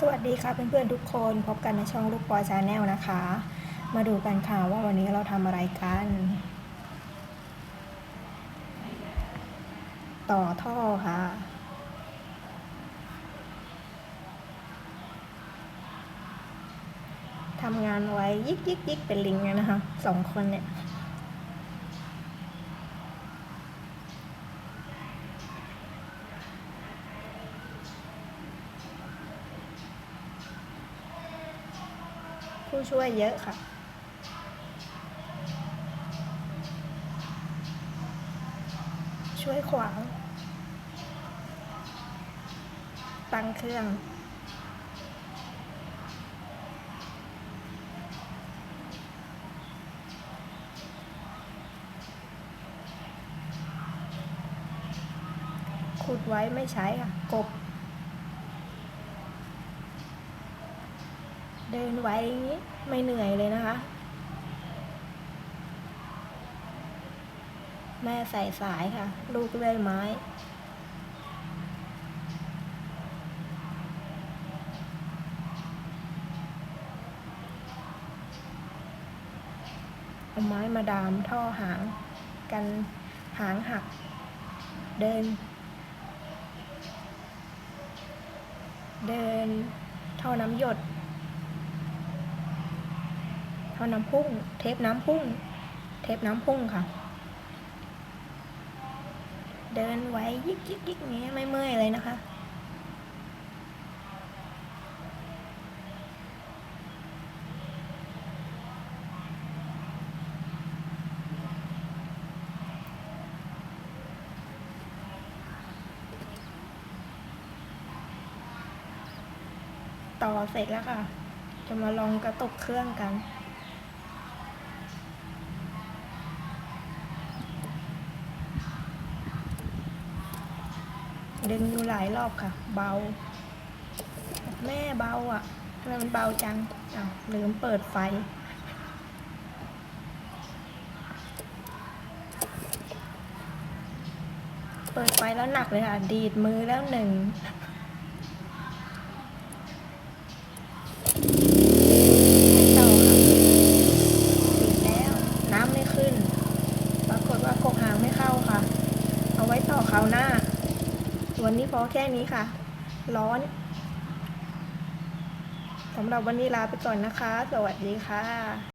สวัสดีค่ะเพื่อนๆทุกคนพบกันในช่องลูกปอยชาแนลนะคะ มาดูกันค่ะว่าวันนี้เราทำอะไรกัน ต่อท่อค่ะ ทำงานไว้ยิกยิกยิกเป็นลิงนะคะสองคนเนี่ย ผู้ช่วยเยอะค่ะ ช่วยขวาง ตั้งเครื่องขุดไว้ไม่ใช้ค่ะ กบ เดินไว้อย่างนี้ไม่เหนื่อยเลยนะคะ แม่ใส่สายค่ะ ลูกเลื่อยไม้เอาไม้มาดามท่อหางกันหางหัก เดิน เดินท่อน้ำหยด ท่อน้ำพุ่ง เทปน้ำพุ่ง เทปน้ำพุ่งค่ะ เดินไว้ยิกยิกยิกเงี้ยไม่เมื่อยเลยนะคะต่อเสร็จแล้วค่ะ จะมาลองกระตุกเครื่องกัน ดึงอยู่หลายรอบค่ะ เบา แม่เบาอะทำไมมันเบาจังอ้าวลืมเปิดไฟ เปิดไฟแล้วหนักเลยค่ะ ดีดมือแล้วหนึ่งไม่ต่อค่ะปิดแล้วน้ำไม่ขึ้นปรากฏว่ากกหางไม่เข้าค่ะเอาไว้ต่อคราวหน้า วันนี้พอแค่นี้ค่ะ ร้อนสำหรับวันนี้ลาไปก่อนนะคะ สวัสดีค่ะ